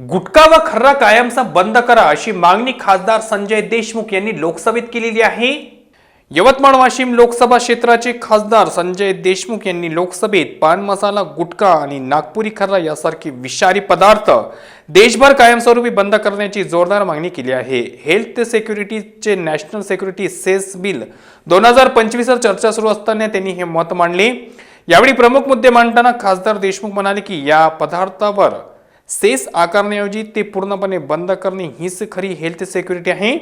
गुटखा व खर्रा कायमचा बंद करा अशी मागणी खासदार संजय देशमुख यांनी लोकसभेत केलेली आहे. यवतमाळ वाशिम लोकसभा क्षेत्राचे खासदार संजय देशमुख यांनी लोकसभेत पान मसाला गुटखा आणि नागपुरी खर्रा यासारखे विषारी पदार्थ देशभर कायमस्वरूपी बंद करण्याची जोरदार मागणी केली आहे. हेल्थ सेक्युरिटीचे नॅशनल सेक्युरिटी सेस बिल दोन हजार पंचवीसवर चर्चा सुरू असताना त्यांनी हे मत मांडले. यावेळी प्रमुख मुद्दे मांडताना खासदार देशमुख म्हणाले की या पदार्थावर सेस आकारण्याऐवजी ते पूर्णपणे बंद करणे हीच खरी हेल्थ सेक्युरिटी आहे.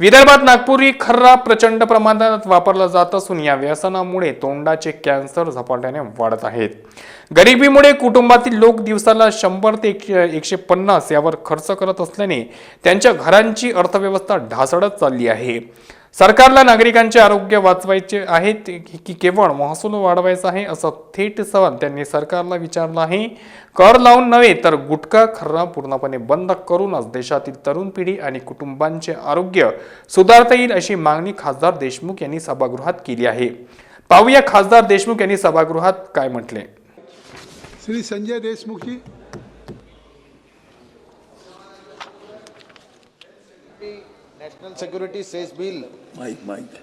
विदर्भात नागपुरी खर्रा प्रचंड प्रमाणात वापरला जात असून या व्यसनामुळे तोंडाचे कॅन्सर झपाट्याने वाढत आहेत. गरिबीमुळे कुटुंबातील लोक दिवसाला शंभर ते एकशे पन्नास यावर खर्च करत असल्याने त्यांच्या घरांची अर्थव्यवस्था ढासळत चालली आहे. सरकारला नागरिकांचे आरोग्य वाचवायचे आहे की केवळ महसूल वाढवायचा आहे असं थेट सवाल त्यांनी सरकारला विचारला आहे. कर लावून नव्हे तर गुटखा खर्रा पूर्णपणे बंद करूनच देशातील तरुण पिढी आणि कुटुंबांचे आरोग्य सुधारता येईल अशी मागणी खासदार देशमुख यांनी सभागृहात केली आहे. पाहूया खासदार देशमुख यांनी सभागृहात काय म्हटले. श्री संजय देशमुखी national security cess bill mike mike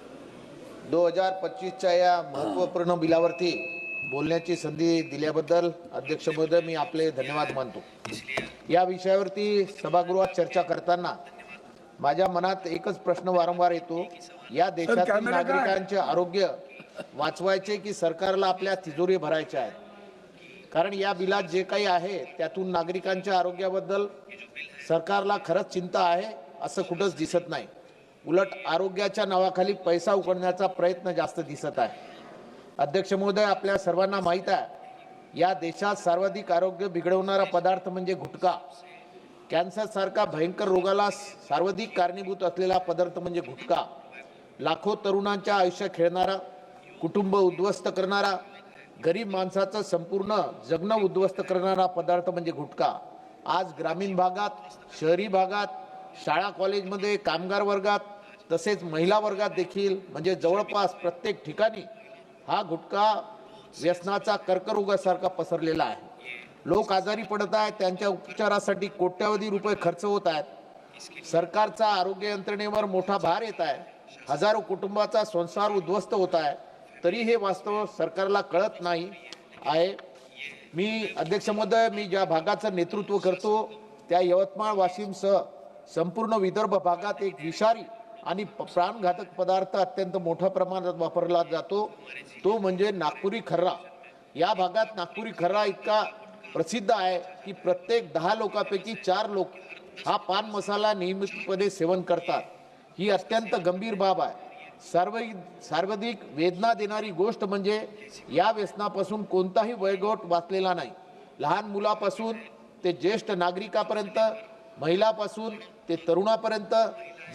दो हजार पच्चीसच्या या महत्त्वपूर्ण बिलावरती बोलण्याची संधी दिल्याबद्दल अध्यक्ष महोदय मी आपले धन्यवाद मानतो. या विषयावरती सभागृहात चर्चा करताना माझ्या मनात एकच प्रश्न वारंवार येतो. या देशातील? नागरिकांचे आरोग्य वाचवायचे की सरकारला आपल्या तिजोरी भरायचे आहेत कारण या बिलात जे काही आहे त्यातून नागरिकांच्या आरोग्याबद्दल सरकारला खरंच चिंता आहे. असं कुठंच दिसत नाही. उलट आरोग्याच्या नावाखाली पैसा उकडण्याचा प्रयत्न जास्त दिसत आहे. अध्यक्ष महोदय आपल्या सर्वांना माहीत आहे या देशात सर्वाधिक आरोग्य बिघडवणारा पदार्थ म्हणजे गुटखा. कॅन्सर सारखा भयंकर रोगाला सर्वाधिक कारणीभूत असलेला पदार्थ म्हणजे गुटखा. लाखो तरुणांच्या आयुष्य खेळणारा कुटुंब उद्ध्वस्त करणारा गरीब माणसाचं संपूर्ण जगणं उद्ध्वस्त करणारा पदार्थ म्हणजे गुटखा. आज ग्रामीण भागात शहरी भागात शाळा कॉलेजमध्ये कामगार वर्गात तसेच महिला वर्गात देखील म्हणजे जवळपास प्रत्येक ठिकाणी हा गुटखा व्यसनाचा कर्करोगासारखा पसरलेला आहे. लोक आजारी पडत आहेत त्यांच्या उपचारासाठी कोट्यावधी रुपये खर्च होत आहेत. सरकारचा आरोग्य यंत्रणेवर मोठा भार येत आहे. हजारो कुटुंबाचा संसार उद्ध्वस्त होत आहे. तरी हे वास्तव सरकारला कळत नाही आहे. मी अध्यक्ष महोदय मी ज्या भागाचं नेतृत्व करतो त्या यवतमाळ वाशिमसह संपूर्ण विदर्भ भागात एक विषारी आणि प्राणघातक पदार्थ अत्यंत मोठ्या प्रमाणात वापरला जातो. तो म्हणजे नागपुरी खर्रा. या भागात नागपुरी खर्रा इतका प्रसिद्ध आहे की प्रत्येक दहा लोकांपैकी चार लोक हा पान मसाला नियमितपणे सेवन करतात. ही अत्यंत गंभीर बाब आहे. सार्व सर्वाधिक वेदना देणारी गोष्ट म्हणजे या व्यसनापासून कोणताही वयोगट वाचलेला नाही. लहान मुलापासून ते ज्येष्ठ नागरिकापर्यंत महिलापासून ते तरुणापर्यंत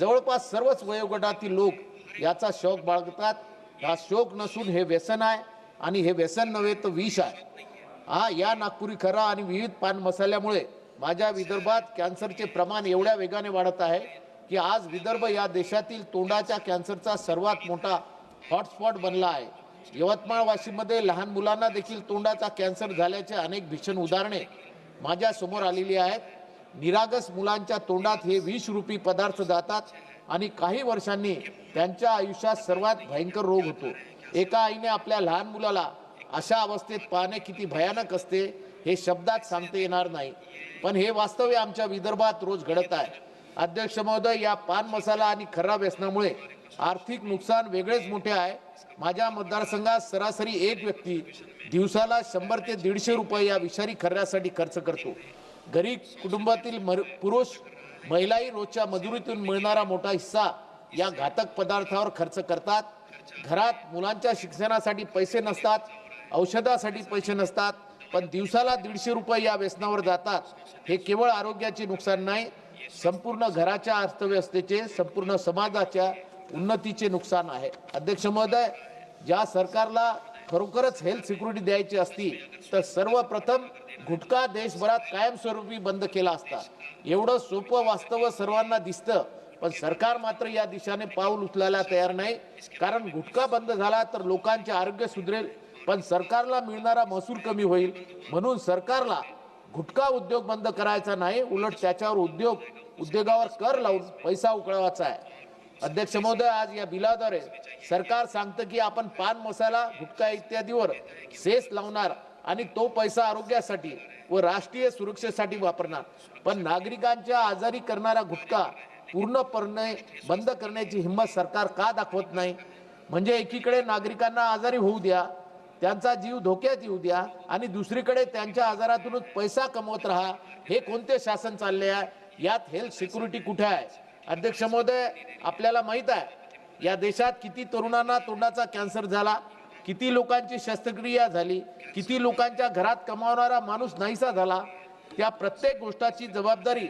जवळपास सर्वच वयोगटातील लोक याचा शौक बाळगतात. हा शौक नसून हे व्यसन आहे आणि हे व्यसन नव्हे तर विष आहे. हा या नागपुरी खरा आणि विविध पान मसाल्यामुळे माझ्या विदर्भात कॅन्सरचे प्रमाण एवढ्या वेगाने वाढत आहे की आज विदर्भ या देशातील तोंडाच्या कॅन्सरचा सर्वात मोठा हॉटस्पॉट बनला आहे. यवतमाळ वाशिममध्ये लहान मुलांना देखील तोंडाचा कॅन्सर झाल्याचे अनेक भीषण उदाहरणे माझ्यासमोर आलेली आहेत. निरागस मुलांच्या तोंडात हे विषरूपी पदार्थ जातात आणि काही वर्षांनी त्यांच्या आयुष्यात सर्वात भयंकर रोग होतो. एका आईने आपल्या लहान मुलाला अशा अवस्थेत पाहणे किती भयानक असते हे शब्दात सांगता येणार नाही. पण हे वास्तव्य आमच्या विदर्भात रोज घडत आहे. अध्यक्ष महोदय या पान मसाला आणि खराब व्यसनामुळे आर्थिक नुकसान वेगळेच मोठे आहे. माझ्या मतदारसंघात सरासरी एक व्यक्ती दिवसाला शंभर ते दीडशे रुपये या विषारी खर्रासाठी खर्च करतो. गरीब कुटुंबातील मर- पुरुष महिलाही रोजच्या मजुरीतून मिळणारा मोठा हिस्सा या घातक पदार्थावर खर्च करतात. घरात मुलांच्या शिक्षणासाठी पैसे नसतात औषधासाठी पैसे नसतात पण दिवसाला दीडशे रुपये या व्यसनावर जातात. हे केवळ आरोग्याचे नुकसान नाही संपूर्ण घराच्या अर्थव्यवस्थेचे संपूर्ण समाजाच्या उन्नतीचे नुकसान आहे. अध्यक्ष महोदय ज्या सरकारला खरोखरच हेल्थ सिक्युरिटी द्यायची असती तर सर्वप्रथम गुटखा देशभरात कायमस्वरूपी बंद केला असता. एवढं सोपं वास्तव सर्वांना दिसतं. पण सरकार मात्र या दिशेने पाऊल उचलायला तयार नाही. कारण गुटखा बंद झाला तर लोकांचे आरोग्य सुधरेल. पण सरकारला मिळणारा महसूल कमी होईल. म्हणून सरकारला गुटखा उद्योग बंद करायचा नाही. उलट त्याच्यावर उद्योग उद्योगावर कर लावून पैसा उकळवायचा आहे. अध्यक्ष महोदय आज या बिलाद्वारे सरकार सांगतं की आपण पान मसाला गुटखा इत्यादीवर सेस लावणार. आणि तो पैसा आरोग्यासाठी व राष्ट्रीय सुरक्षेसाठी वापरणार. पण नागरिकांच्या आजारी करणारा गुटखा पूर्णपणे बंद करण्याची हिंमत सरकार का दाखवत नाही? म्हणजे एकीकडे नागरिकांना आजारी होऊ द्या त्यांचा जीव धोक्यात येऊ द्या आणि दुसरीकडे त्यांच्या आजारातूनच पैसा कमवत राहा. हे कोणते शासन चालले आहे? यात हेल्थ सिक्युरिटी कुठे आहे? अध्यक्ष महोदय आपल्याला माहीत आहे या देशात किती तरुणांना तोंडाचा कॅन्सर झाला? किती लोकांची शस्त्रक्रिया झाली किती लोकांच्या घरात कमावणारा माणूस नाहीसा झाला त्या प्रत्येक गोष्टाची जबाबदारी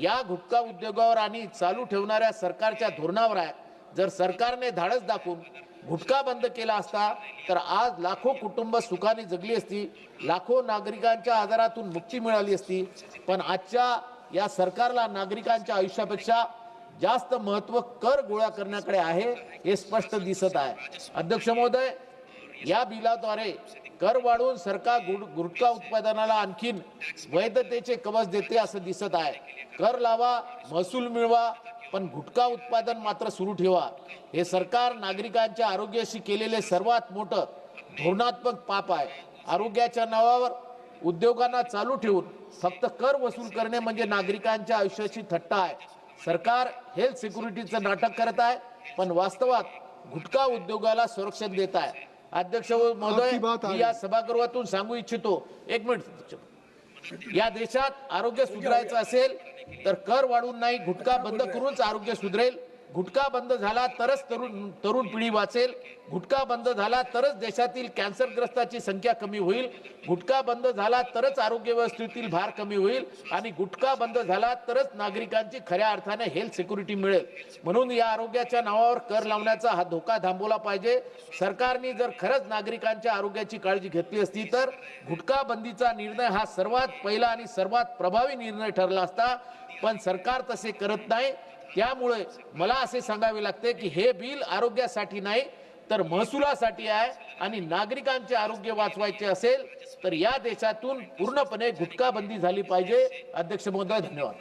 या गुटखा उद्योगावर आणि चालू ठेवणाऱ्या सरकारच्या धोरणावर आहे. जर सरकारने धाडस दाखवून गुटखा बंद केला असता तर आज लाखो कुटुंब सुखाने जगली असती लाखो नागरिकांच्या आजारातून मुक्ती मिळाली असती. पण आजच्या या सरकारला नागरिकांच्या आयुष्यापेक्षा जास्त महत्त्व कर गोळा करण्याकडे आहे हे स्पष्ट दिसत आहे. अध्यक्ष महोदय या बिलाद्वारे कर वाढवून सरकार गुटखा उत्पादनाला आणखीन वैधतेचे कवच देते असं दिसत आहे. कर लावा महसूल मिळवा पण गुटखा उत्पादन मात्र सुरू ठेवा. हे सरकार नागरिकांच्या आरोग्याशी केलेले सर्वात मोठं धोरणात्मक पाप आहे. आरोग्याच्या नावावर उद्योगांना चालू ठेवून फक्त कर वसूल करणे म्हणजे नागरिकांच्या आयुष्याची थट्टा आहे. सरकार हेल्थ सिक्युरिटीचं नाटक करत आहे पण वास्तवात गुटखा उद्योगाला संरक्षण देत आहे. अध्यक्ष महोदय आपकी बात मी आहे. या सभागृहातून सांगू इच्छितो एक मिनिट या देशात आरोग्य सुधारायचं असेल तर कर वाढवून नाही गुटखा बंद करूनच आरोग्य सुधरेल गुटखा बंद झाला तरच तरुण तरुण पिढी वाचेल. गुटखा बंद झाला तरच देशातील कॅन्सरग्रस्ताची संख्या कमी होईल. गुटखा बंद झाला तरच आरोग्य व्यवस्थेतील भार कमी होईल. आणि गुटखा बंद झाला तरच नागरिकांची खऱ्या अर्थाने हेल्थ सिक्युरिटी मिळेल. म्हणून या आरोग्याच्या नावावर कर लावण्याचा हा धोका थांबवला पाहिजे. सरकारने जर खरंच नागरिकांच्या आरोग्याची काळजी घेतली असती तर गुटखा बंदीचा निर्णय हा सर्वात पहिला आणि सर्वात प्रभावी निर्णय ठरला असता. पण सरकार तसे करत नाही. त्यामुळे मला असे सांगावे लागते की हे बिल आरोग्यासाठी नाही तर महसुलासाठी आहे आणि नागरिकांचे आरोग्य वाचवायचे असेल तर या देशातून पूर्णपणे गुटखा बंदी झाली पाहिजे. अध्यक्ष महोदय धन्यवाद.